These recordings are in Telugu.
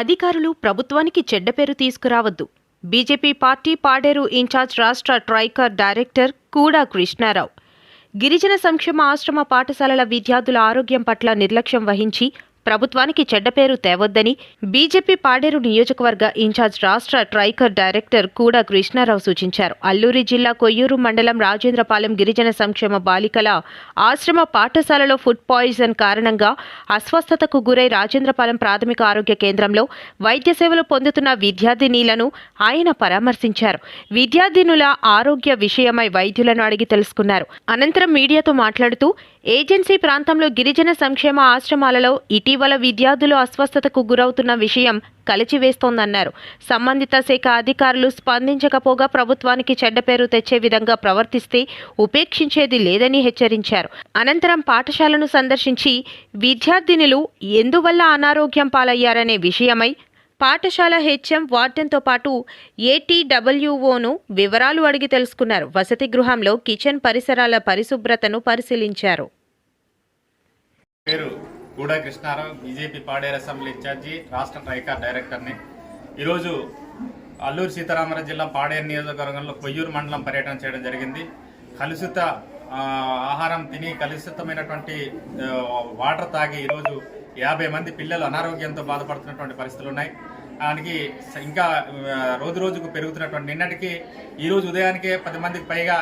అధికారులు ప్రభుత్వానికి చెడ్డ పేరు తీసుకురావద్దు. బీజేపీ పార్టీ పాడేరు ఇన్ఛార్జ్ రాష్ట్ర ట్రైకర్ డైరెక్టర్ కూడా కృష్ణారావు. గిరిజన సంక్షేమ ఆశ్రమ పాఠశాలల విద్యార్థుల ఆరోగ్యం పట్ల నిర్లక్ష్యం వహించి ప్రభుత్వానికి చెడ్డ పేరు తేవద్దని బీజేపీ పాడేరు నియోజకవర్గ ఇన్ఛార్జ్ రాష్ట్ర ట్రైకర్ డైరెక్టర్ కూడా కృష్ణారావు సూచించారు. అల్లూరి జిల్లా కొయ్యూరు మండలం రాజేంద్రపాలెం గిరిజన సంక్షేమ బాలికల ఆశ్రమ పాఠశాలలో ఫుడ్ పాయిజన్ కారణంగా అస్వస్థతకు గురై రాజేంద్రపాలెం ప్రాథమిక ఆరోగ్య కేంద్రంలో వైద్య సేవలు పొందుతున్న విద్యార్థినీలను ఆయన పరామర్శించారు. విద్యార్థినుల ఆరోగ్య విషయమై వైద్యులను అడిగి తెలుసుకున్నారు. అనంతరం మీడియాతో మాట్లాడుతూ ఏజెన్సీ ప్రాంతంలో గిరిజన సంక్షేమ ఆశ్రమాలలో ఇటీవల విద్యార్థులు అస్వస్థతకు గురవుతున్న విషయం కలిచివేస్తోందన్నారు. సంబంధిత శాఖ అధికారులు స్పందించకపోగా ప్రభుత్వానికి చెడ్డ పేరు తెచ్చే విధంగా ప్రవర్తిస్తే ఉపేక్షించేది లేదని హెచ్చరించారు. అనంతరం పాఠశాలను సందర్శించి విద్యార్థినులు ఎందువల్ల అనారోగ్యం పాలయ్యారనే విషయమై పాఠశాల హెచ్ఎం వార్డెన్తో పాటు ఏటీడబ్ల్యూఓను వివరాలు అడిగి తెలుసుకున్నారు. వసతి గృహంలో కిచెన్ పరిసరాల పరిశుభ్రతను పరిశీలించారు. Guda Krishnarao BJP Paderu assembly incharge రాష్ట్ర ట్రైకార్ డైరెక్టర్ని. ఈరోజు అల్లూరు సీతారామరాజు జిల్లా పాడేరు నియోజకవర్గంలో కొయ్యూరు మండలం పర్యటన చేయడం జరిగింది. కలుషిత ఆహారం తిని కలుషితమైనటువంటి వాటర్ తాగి ఈరోజు యాభై మంది పిల్లలు అనారోగ్యంతో బాధపడుతున్నటువంటి పరిస్థితులు ఉన్నాయి. దానికి ఇంకా రోజు రోజుకు పెరుగుతున్నటువంటి నిన్నటికి ఈరోజు ఉదయానికే పది మందికి పైగా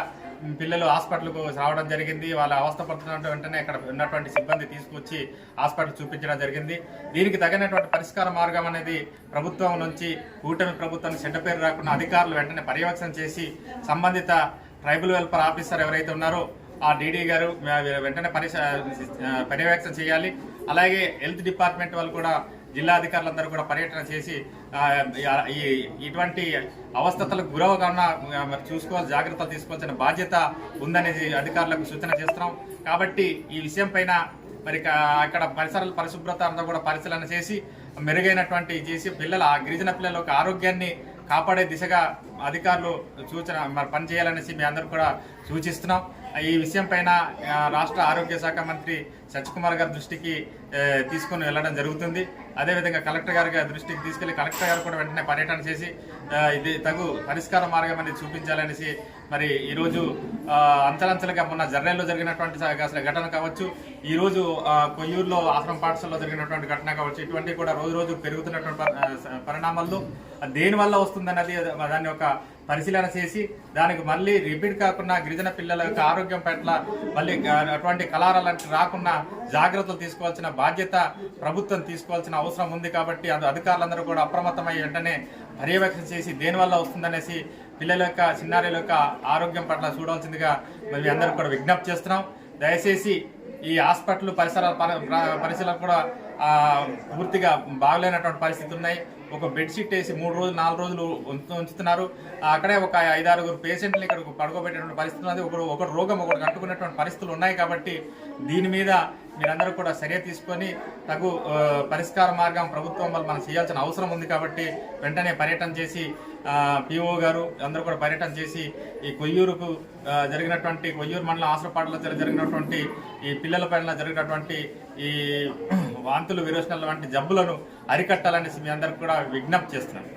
పిల్లలు హాస్పిటల్కు రావడం జరిగింది. వాళ్ళ అవస్థ పడుతున్న వెంటనే అక్కడ ఉన్నటువంటి సిబ్బంది తీసుకొచ్చి హాస్పిటల్ చూపించడం జరిగింది. దీనికి తగినటువంటి పరిష్కార మార్గం అనేది ప్రభుత్వం నుంచి కూటమి ప్రభుత్వానికి చెడ్డ పేరు రాకుండా అధికారులు వెంటనే పర్యవేక్షణ చేసి సంబంధిత ట్రైబల్ వెల్ఫేర్ ఆఫీసర్ ఎవరైతే ఉన్నారో ఆ డీడీ గారు వెంటనే పరిశ పర్యవేక్షణ చేయాలి. అలాగే హెల్త్ డిపార్ట్మెంట్ వాళ్ళు కూడా జిల్లా అధికారులందరూ కూడా పర్యటన చేసి ఈ ఇటువంటి అవస్థతలకు గురవకుండా ఆ, మరి చూసుకోవాలి జాగ్రత్తలు తీసుకోవాల్సిన బాధ్యత ఉందనేది అధికారులకు సూచన చేస్తున్నాం. కాబట్టి ఈ విషయం పైన మరి అక్కడ పరిసరాల పరిశుభ్రత అంతా కూడా పరిశీలన చేసి మెరుగైనటువంటి చేసి పిల్లల ఆ గిరిజన పిల్లల యొక్క ఆరోగ్యాన్ని కాపాడే దిశగా అధికారులు సూచన మరి పనిచేయాలనేసి మీ అందరూ కూడా సూచిస్తున్నాం. ఈ విషయం పైన రాష్ట్ర ఆరోగ్య శాఖ మంత్రి సత్యకుమార్ గారి దృష్టికి తీసుకుని తీసుకొని వెళ్ళడం జరుగుతుంది. అదేవిధంగా కలెక్టర్ గారి దృష్టికి తీసుకెళ్ళి కలెక్టర్ గారు కూడా వెంటనే పర్యటన చేసి ఇది తగు పరిష్కార మార్గం అనేది చూపించాలనేసి మరి ఈరోజు అంచలంచలుగా మొన్న జర్నల్లో జరిగినటువంటి అసలు ఘటన కావచ్చు ఈరోజు కొయ్యూరులో ఆశ్రమ పాఠశాలలో జరిగినటువంటి ఘటన కావచ్చు ఇటువంటివి కూడా రోజు రోజు పెరుగుతున్నటువంటి పరిణామాల్లో దేనివల్ల దేని వల్ల వస్తుందన్నది దాన్ని ఒక పరిశీలన చేసి దానికి మళ్ళీ రిపీట్ కాకుండా గిరిజన పిల్లల యొక్క ఆరోగ్యం పట్ల మళ్ళీ అటువంటి కలారాలు రాకుండా జాగ్రత్తలు తీసుకోవాల్సిన బాధ్యత ప్రభుత్వం తీసుకోవాల్సిన అవసరం ఉంది కాబట్టి అది అధికారులందరూ కూడా అప్రమత్తమై వెంటనే పర్యవేక్షణ చేసి దేనివల్ల వస్తుందనేసి పిల్లల యొక్క చిన్నారుల యొక్క ఆరోగ్యం పట్ల చూడాల్సిందిగా మేము అందరూ కూడా విజ్ఞప్తి చేస్తున్నాం. దయచేసి ఈ హాస్పిటల్ పరిసరాల పరి- పరిశీలన కూడా పూర్తిగా బాగలేనటువంటి పరిస్థితులు ఉన్నాయి. ఒక బెడ్షీట్ వేసి మూడు రోజులు నాలుగు రోజులు ఉంచుతున్నారు. అక్కడే ఒక ఐదారుగురు పేషెంట్లు ఇక్కడ పడుకోబెట్టేటువంటి పరిస్థితులు ఉంది. ఒకరు రోగం ఒకటి కట్టుకునేటువంటి పరిస్థితులు ఉన్నాయి కాబట్టి దీని మీద మీరందరూ కూడా చర్య తీసుకొని తగు పరిష్కార మార్గం ప్రభుత్వం వల్ల మనం చేయాల్సిన అవసరం ఉంది కాబట్టి వెంటనే పర్యటన చేసి పిఓ గారు అందరూ కూడా పర్యటన చేసి ఈ కొయ్యూరుకు జరిగినటువంటి కొయ్యూరు మండలం ఆశ్రపాటలో జరిగినటువంటి ఈ పిల్లల పైన జరిగినటువంటి ఈ వాంతులు విరోచనలు వంటి జబ్బులను అరికట్టాలనేసి మీ అందరికి కూడా విజ్ఞప్తి చేస్తున్నాను.